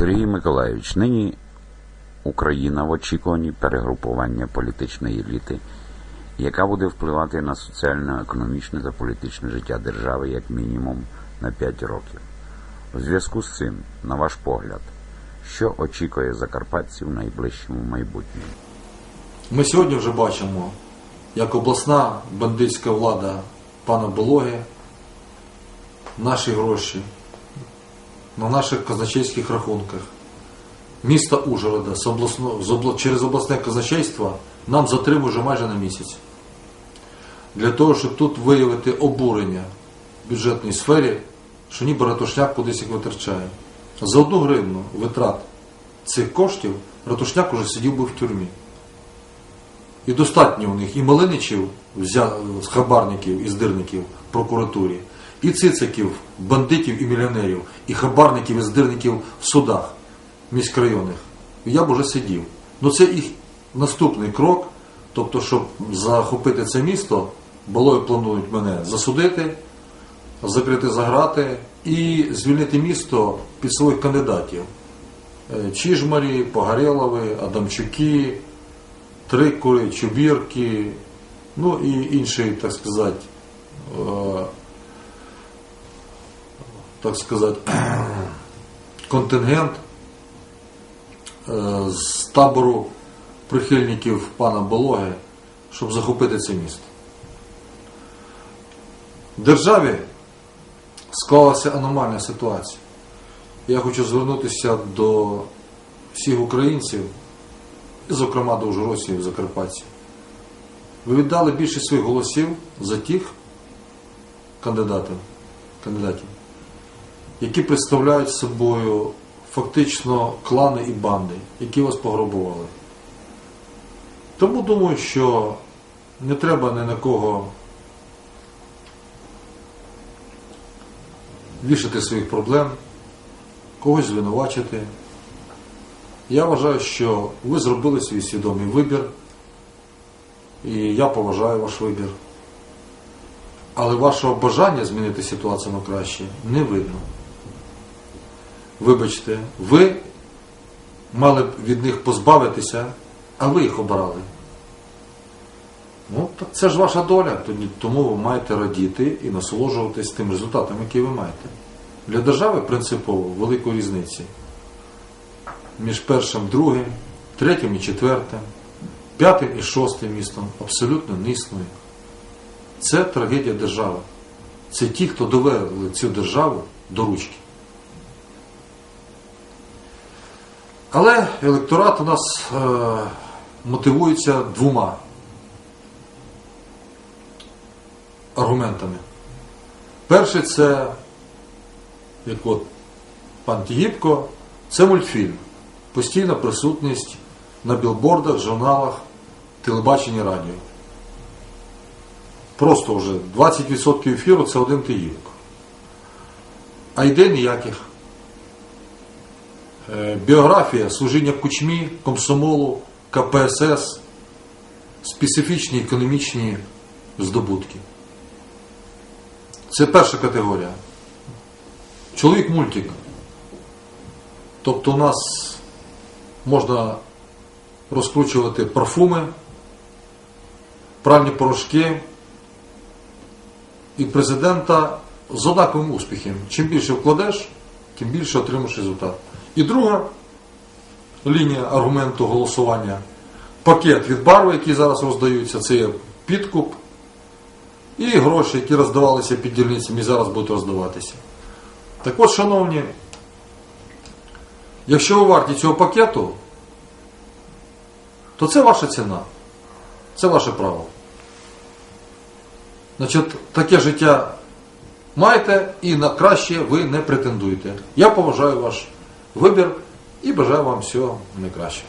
Сергій Миколайович, нині Україна в очікуванні перегрупування політичної еліти, яка буде впливати на соціально-економічне та політичне життя держави як мінімум на 5 років. У зв'язку з цим, на ваш погляд, що очікує закарпатців в найближчому майбутньому? Ми сьогодні вже бачимо, як обласна бандитська влада пана Бологи наші гроші на наших казначейських рахунках міста Ужгорода з обласно, з обла- через обласне казначейство нам затримує вже майже на місяць. Для того, щоб тут виявити обурення в бюджетній сфері, що ніби ратушняк кудись їх витрачає. За одну гривну витрат цих коштів ратушняк уже сидів би в тюрмі. І достатньо у них і малиничів, з хабарників і здирників в прокуратурі, і цициків, бандитів і мільйонерів, і хабарників і здирників в судах міськрайонних. Я б уже сидів. Ну це їх наступний крок. Тобто, щоб захопити це місто, балою планують мене засудити, закрити за грати і звільнити місто під своїх кандидатів. Е, Чижмарі, Погорєлови, Адамчуки, Трикури, Чубірки, ну і інший, так сказати, е, так сказати, контингент е, з табору прихильників пана Бологи, щоб захопити це місто. В державі склалася аномальна ситуація. Я хочу звернутися до всіх українців, зокрема до ужгородців і закарпатців. Ви віддали більше своїх голосів за тих кандидатів, кандидатів, які представляють собою фактично клани і банди, які вас пограбували. Тому думаю, що не треба ні на кого вішати своїх проблем, когось звинувачити. Я вважаю, що ви зробили свій свідомий вибір, і я поважаю ваш вибір. Але вашого бажання змінити ситуацію на краще не видно. Вибачте, ви мали б від них позбавитися, а ви їх обрали. Ну, так це ж ваша доля, тому ви маєте радіти і насолоджуватись тим результатом, який ви маєте. Для держави принципово великої різниці між першим, другим, третім і четвертим, п'ятим і шостим містом абсолютно не існує. Це трагедія держави. Це ті, хто довели цю державу до ручки. Але електорат у нас е, мотивується двома аргументами. Перший це, як от пан Тігіпко, це мультфільм. Постійна присутність на білбордах, журналах, телебаченні радіо. Просто вже 20% ефіру це один Тигіпко. А ідей ніяких. Е, Біографія служіння кучмі, комсомолу, КПСС, специфічні економічні здобутки. Це перша категорія. Чоловік мультик. Тобто у нас можна розкручувати парфуми, пральні порошки і президента з однаковим успіхом. Чим більше вкладеш, тим більше отримаєш результат. І друга лінія аргументу голосування пакет від барви, які зараз роздаються, це є підкуп. І гроші, які роздавалися під дільницями, і зараз будуть роздаватися. Так от, шановні, якщо ви варті цього пакету, то це ваша ціна. Це ваше право. Значить, таке життя маєте і на краще ви не претендуєте. Я поважаю ваш вибір і бажаю вам всього найкращого.